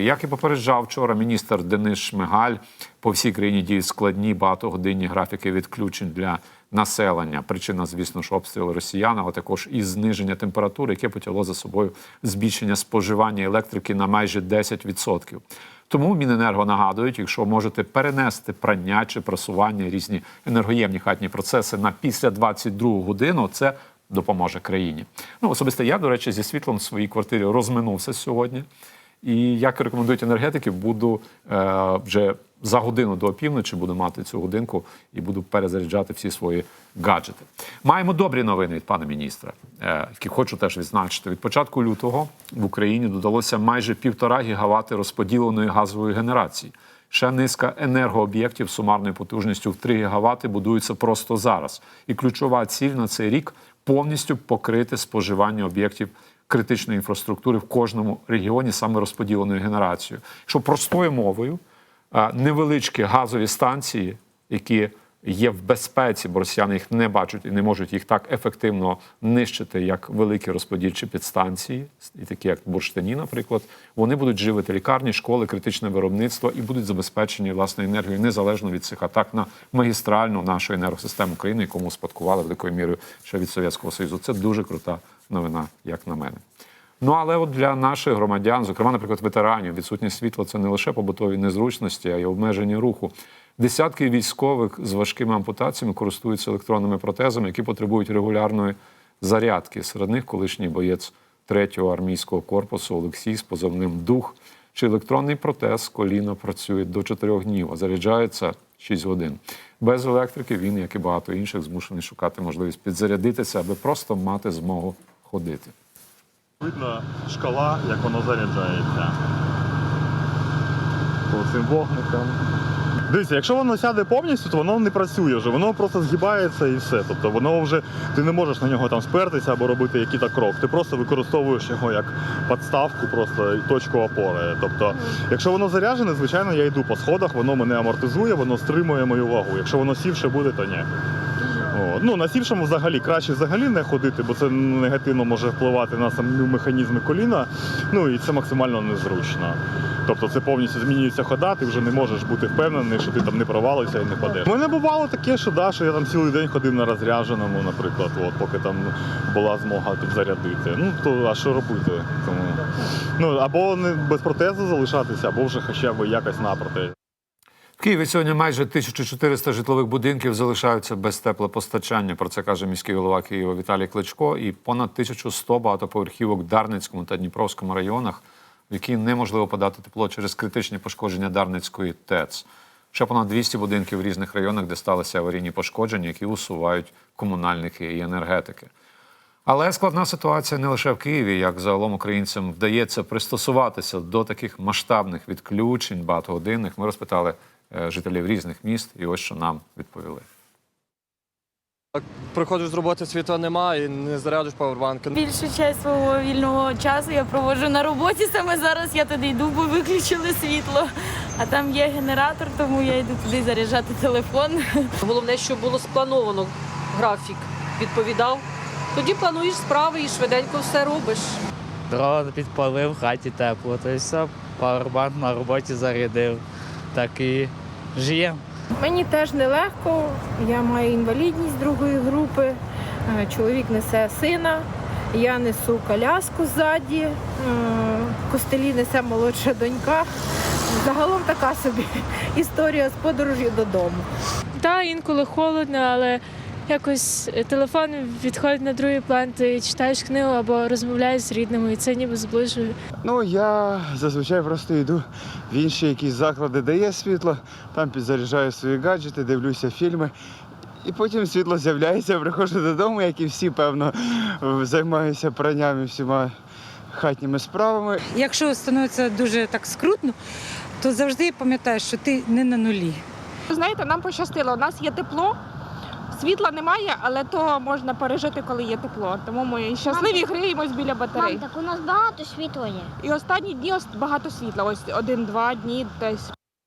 Як і попереджав вчора міністр Денис Шмигаль, по всій країні діють складні багатогодинні графіки відключень для населення. Причина, звісно ж, обстріли росіян, але також і зниження температури, яке потягло за собою збільшення споживання електрики на майже 10%. Тому Міненерго нагадують, якщо можете перенести прання чи просування різні енергоємні хатні процеси на після 22 годину, це допоможе країні. Ну особисто я, до речі, зі світлом в своїй квартирі розминувся сьогодні. І як рекомендують енергетики, буду е, вже за годину до опівночі буду мати цю годинку і буду перезаряджати всі свої гаджети. Маємо добрі новини від пана міністра, е, які хочу теж відзначити. Від початку лютого в Україні додалося майже півтора гігавати розподіленої газової генерації. Ще низка енергооб'єктів сумарною потужністю в 3 гігавати будуються просто зараз. І ключова ціль на цей рік повністю покрити споживання об'єктів критичної інфраструктури в кожному регіоні саме розподіленою генерацією. Що простою мовою, невеличкі газові станції, які є в безпеці, бо росіяни їх не бачать і не можуть їх так ефективно нищити, як великі розподільчі підстанції, і такі як бурштині, наприклад, вони будуть живити лікарні, школи, критичне виробництво і будуть забезпечені власною енергією незалежно від цих атак на магістральну нашу енергосистему країни, яку ми успадкували великою мірою ще від Совєтського Союзу. Це дуже крута новина, як на мене. Ну але от для наших громадян, зокрема, наприклад, ветеранів, відсутність світла це не лише побутові незручності, а й обмеження руху. Десятки військових з важкими ампутаціями користуються електронними протезами, які потребують регулярної зарядки. Серед них колишній боєць 3-го армійського корпусу Олексій з позовним дух. Чи електронний протез коліна працює до 4 днів, а заряджається 6 годин. Без електрики він, як і багато інших, змушений шукати можливість підзарядитися, аби просто мати змогу ходити. Видно шкала, як воно заряджається. По цим вогникам. Дивіться, якщо воно сяде повністю, то воно не працює вже, воно просто згибається і все. Тобто воно вже ти не можеш на нього там спертися або робити якийсь крок. Ти просто використовуєш його як підставку, просто точку опори. Тобто, якщо воно заряджене, звичайно, я йду по сходах, воно мене амортизує, воно стримує мою вагу. Якщо воно сівше буде, то ні. От. Ну, на сівшому взагалі краще взагалі не ходити, бо це негативно може впливати на самі механізми коліна. Ну і це максимально незручно. Тобто це повністю змінюється хода, ти вже не можеш бути впевнений, що ти там не провалився і не падеш. У мене бувало таке, що, да, що я там цілий день ходив на розрядженому, наприклад, от, поки там була змога підзарядити. Ну то а що робити? Тому, ну, або не без протезу залишатися, або вже хоча б якось на протезі. В Києві сьогодні майже 1400 житлових будинків залишаються без теплопостачання. Про це каже міський голова Києва Віталій Кличко. І понад 1100 багатоповерхівок в Дарницькому та Дніпровському районах, в які неможливо подати тепло через критичні пошкодження Дарницької ТЕЦ. Ще понад 200 будинків в різних районах, де сталися аварійні пошкодження, які усувають комунальники і енергетики. Але складна ситуація не лише в Києві, як загалом українцям вдається пристосуватися до таких масштабних відключень багатогодинних. Ми розпитали жителів різних міст, і ось що нам відповіли. Приходжу з роботи, світла немає і не заряджуєш павербанки. Більшу частину свого вільного часу я проводжу на роботі. Саме зараз я туди йду, бо виключили світло. А там є генератор, тому я йду туди заряджати телефон. Головне, щоб було сплановано графік, відповідав. Тоді плануєш справи і швиденько все робиш. Дрон підпалив, в хаті тепло, то й все, павербанк на роботі зарядив. Так і живемо. Мені теж нелегко. Я маю інвалідність другої групи. Е, Чоловік несе сина, я несу коляску ззаді, е, костелі несе молодша донька. Загалом така собі історія з подорожі додому. Так, інколи холодно, але якось телефон відходить на другий план, ти читаєш книгу або розмовляєш з рідними, і це ніби зближує. Ну, я зазвичай просто йду в інші якісь заклади, де є світло, там підзаряджаю свої гаджети, дивлюся фільми. І потім світло з'являється, приходжу додому, як і всі, певно, займаюся пранням і всіма хатніми справами. Якщо становиться дуже так скрутно, то завжди пам'ятаєш, що ти не на нулі. Знаєте, нам пощастило, у нас є тепло. Світла немає, але то можна пережити, коли є тепло. Тому ми щасливі гріємось біля батарей. Мам, так у нас багато світла є. І останні дні багато світла. Ось один-два дні десь